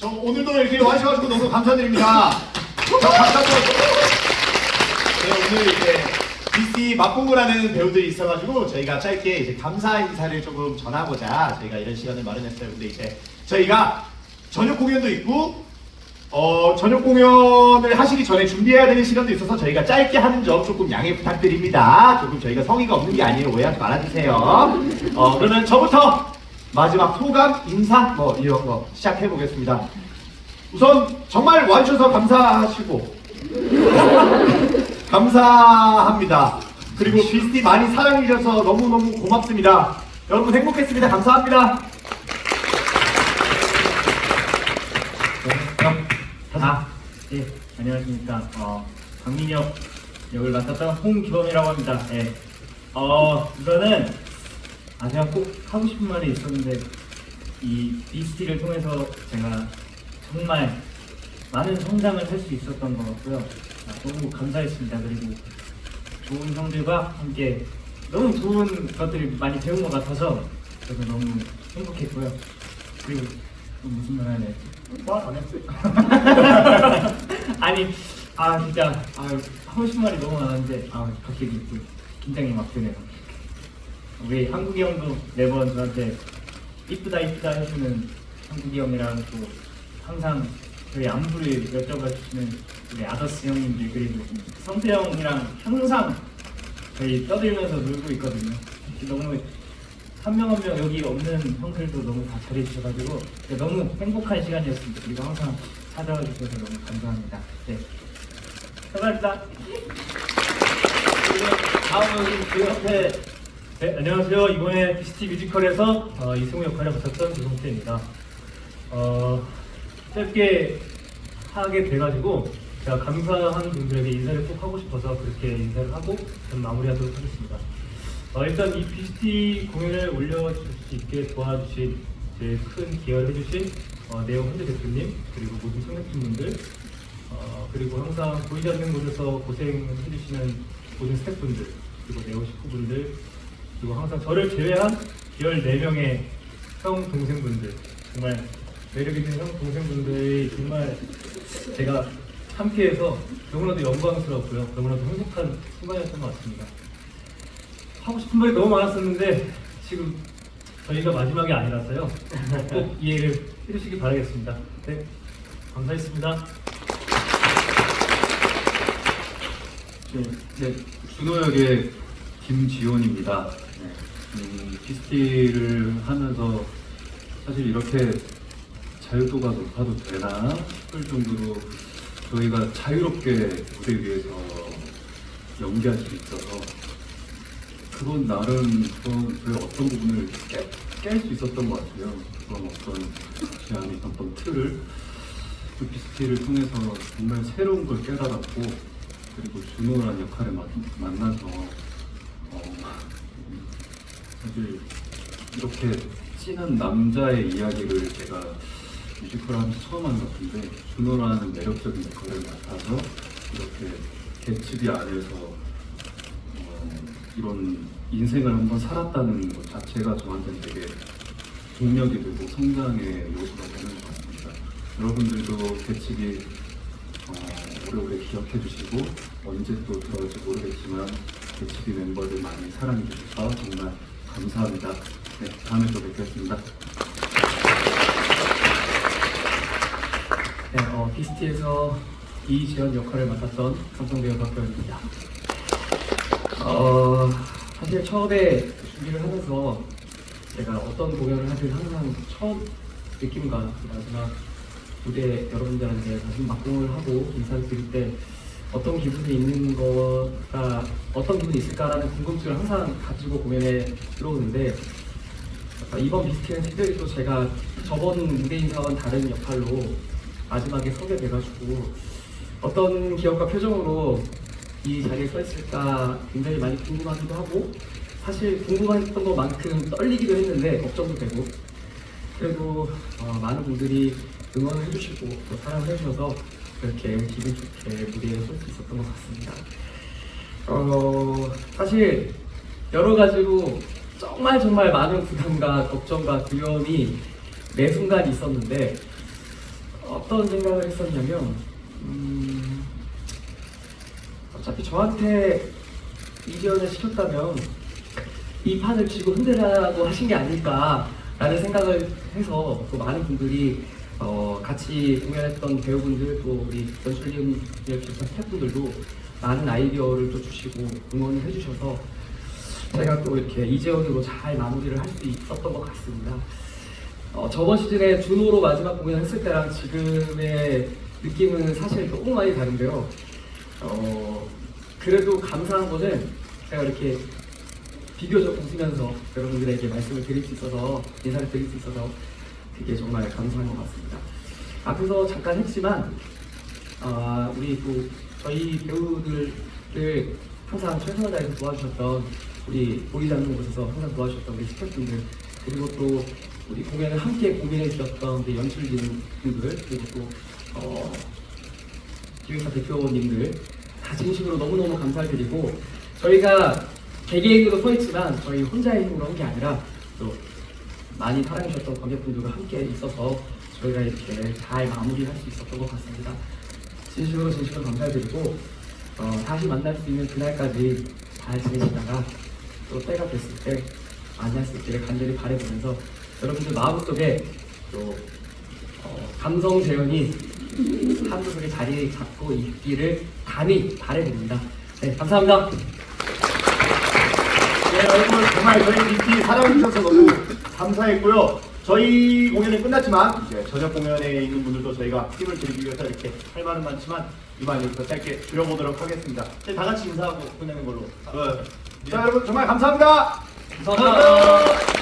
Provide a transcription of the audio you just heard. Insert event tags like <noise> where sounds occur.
저 오늘도 이렇게 와주셔가지고 너무 감사드립니다. 저 감사드려요. 네, 오늘 이제 DC 맛보고라는 배우들이 있어가지고 저희가 짧게 이제 감사 인사를 조금 전하고자 저희가 이런 시간을 마련했어요. 근데 이제 저희가 저녁 공연도 있고 어, 저녁 공연을 하시기 전에 준비해야 되는 시간도 있어서 저희가 짧게 하는 점 조금 양해 부탁드립니다. 조금 저희가 성의가 없는 게 아니에요. 오해하지 말아주세요. 어, 그러면 저부터 마지막 소감, 인사 뭐 이런 거 시작해 보겠습니다. 우선 정말 와주셔서 감사하시고 <laughs> 감사합니다. 그리고 비스티 많이 사랑해 주셔서 너무너무 고맙습니다. 여러분 행복했습니다. 감사합니다. 아, 예, 안녕하십니까. 어, 박민혁 역을 맡았던 홍기범이라고 합니다. 예. 어, 우선은, 아, 제가 꼭 하고 싶은 말이 있었는데, 이 비스티를 통해서 제가 정말 많은 성장을 할 수 있었던 것 같고요. 아, 너무 감사했습니다. 그리고 좋은 형들과 함께 너무 좋은 것들을 많이 배운 것 같아서 저도 너무 행복했고요. 그리고 또 무슨 말 해야 되지? 말안 했어요. <laughs> 아니 아 진짜 아 하고 싶은 말이 너무 많은데 아 갑자기 또 긴장이 막 되네요. 우리 한국이 형도 매번 저한테 이쁘다 이쁘다 해주는 한국이 형이랑 또 항상 저희 안부를 여쭤봐 주시는 우리 아더스 형님들 그리고 성태 형이랑 항상 저희 떠들면서 놀고 있거든요. 너무 한 명 한 명 여기 없는 형들도 너무 다 잘해주셔가지고 너무 행복한 시간이었습니다. 그리고 항상 찾아와 주셔서 너무 감사합니다. 네. 감사합니다. 그리고 다음은 그 옆에 네, 안녕하세요. 이번에 비스티 뮤지컬에서 어, 이승우 역할을 맡았던 조성태입니다. 어, 짧게 하게 돼가지고 제가 감사한 분들에게 인사를 꼭 하고 싶어서 그렇게 인사를 하고 좀 마무리하도록 하겠습니다. 어, 일단 이 비스티 공연을 올려줄 수 있게 도와주신 제일 큰 기여를 해주신 어, 내용 현대 대표님 그리고 모든 청약진분들 어, 그리고 항상 보이지 않는 곳에서 고생해주시는 모든 스태프분들 그리고 네오 식구분들 그리고 항상 저를 제외한 14명의 형 동생분들 정말 매력 있는 형 동생분들이 정말 제가 함께해서 너무나도 영광스럽고요 너무나도 행복한 순간이었던 것 같습니다. 하고 싶은 말이 너무 많았었는데 지금 저희가 마지막이 아니라서요. 꼭 이해를 해주시기 바라겠습니다. 네, 감사했습니다. 네, 네, 준호 역의 김지원입니다. 네, 음, 피스티를 하면서 사실 이렇게 자유도가 높아도 되나 싶을 정도로 저희가 자유롭게 무대 위에서 연기할 수 있어서 그건 나름 그건 저희 어떤 부분을 깰 수 있었던 것 같아요. 그런 어떤 제안이 어떤 틀을 그 비스티를 통해서 정말 새로운 걸 깨달았고 그리고 준호라는 역할을 마- 만나서 어, 사실 이렇게 진한 남자의 이야기를 제가 뮤지컬 하면서 처음 하는 것 같은데 준호라는 매력적인 역할을 맡아서 이렇게 개츠비 안에서 어, 이런 인생을 한번 살았다는 것 자체가 저한테는 되게 동력이 되고 성장의 요소가 되는 것 같습니다. 여러분들도 개츠비 어, 오래오래 기억해 주시고 언제 또 들어올지 모르겠지만 개츠비 멤버들 많이 사랑해 주셔서 정말 감사합니다. 네, 다음에 또 뵙겠습니다. 네, 어, 비스티에서 이지연 역할을 맡았던 감성 배우 박병입니다. 어, 사실 처음에 준비를 하면서 제가 어떤 공연을 하든 항상 첫 느낌과 그 마지막 무대 여러분들한테 다시 막공을 하고 인사를 드릴 때 어떤 기분이 있는 거가 어떤 기분이 있을까라는 궁금증을 항상 가지고 공연에 들어오는데 어, 이번 비스티는 특별히 또 제가 저번 무대 인사와는 다른 역할로 마지막에 서게 돼가지고 어떤 기억과 표정으로 이 자리에 서 있을까 굉장히 많이 궁금하기도 하고 사실 궁금했던 것만큼 떨리기도 했는데 걱정도 되고 그래도 어, 많은 분들이 응원을 해주시고 또 사랑을 해주셔서 그렇게 기분 좋게 무대에 설 수 있었던 것 같습니다. 어, 사실 여러 가지로 정말 정말 많은 부담과 걱정과 두려움이 매 순간 있었는데 어떤 생각을 했었냐면 음, 어차피 저한테 이지원을 시켰다면 이 판을 쥐고 흔들라고 하신 게 아닐까라는 생각을 해서 또 많은 분들이 어, 같이 공연했던 배우분들 또 우리 연출님을 비롯한 스태프분들도 많은 아이디어를 또 주시고 응원을 해주셔서 제가 또 이렇게 이재원으로 잘 마무리를 할 수 있었던 것 같습니다. 어, 저번 시즌에 준호로 마지막 공연을 했을 때랑 지금의 느낌은 사실 조금 많이 다른데요. 어, 그래도 감사한 거는 제가 이렇게 비교적 웃으면서 여러분들에게 말씀을 드릴 수 있어서 인사를 드릴 수 있어서 그게 정말 감사한 것 같습니다. 앞에서 잠깐 했지만 아, 우리 또 저희 배우들을 항상 최선을 다해서 도와주셨던 우리 보이지 않는 곳에서 항상 도와주셨던 우리 스태프분들 그리고 또 우리 공연을 함께 고민해 주셨던 우리 연출진분들 그리고 또 어, 기획사 대표님들 다 진심으로 너무너무 감사드리고 저희가 개개인으로 서 있지만 저희 혼자의 힘으로 한게 아니라 또 많이 사랑해주셨던 관객분들과 함께 있어서 저희가 이렇게 잘 마무리할 수 있었던 것 같습니다. 진심으로 진심으로 감사드리고 어, 다시 만날 수 있는 그날까지 잘 지내시다가 또 때가 됐을 때 만날 수 있기를 간절히 바라보면서 여러분들 마음속에 또 어, 감성 재현이 한 구석에 자리 잡고 있기를 감히 바라봅니다. 네, 감사합니다. 네, 여러분 정말 저희 BT 사랑해주셔서 너무 감사했고요. 저희 공연은 끝났지만 이제 저녁 공연에 있는 분들도 저희가 힘을 드리기 위해서 이렇게 할 말은 많지만 이만 여기서 짧게 줄여보도록 하겠습니다. 저희 다 같이 인사하고 끝내는 걸로. 네. 자 여러분 정말 감사합니다. 감사합니다.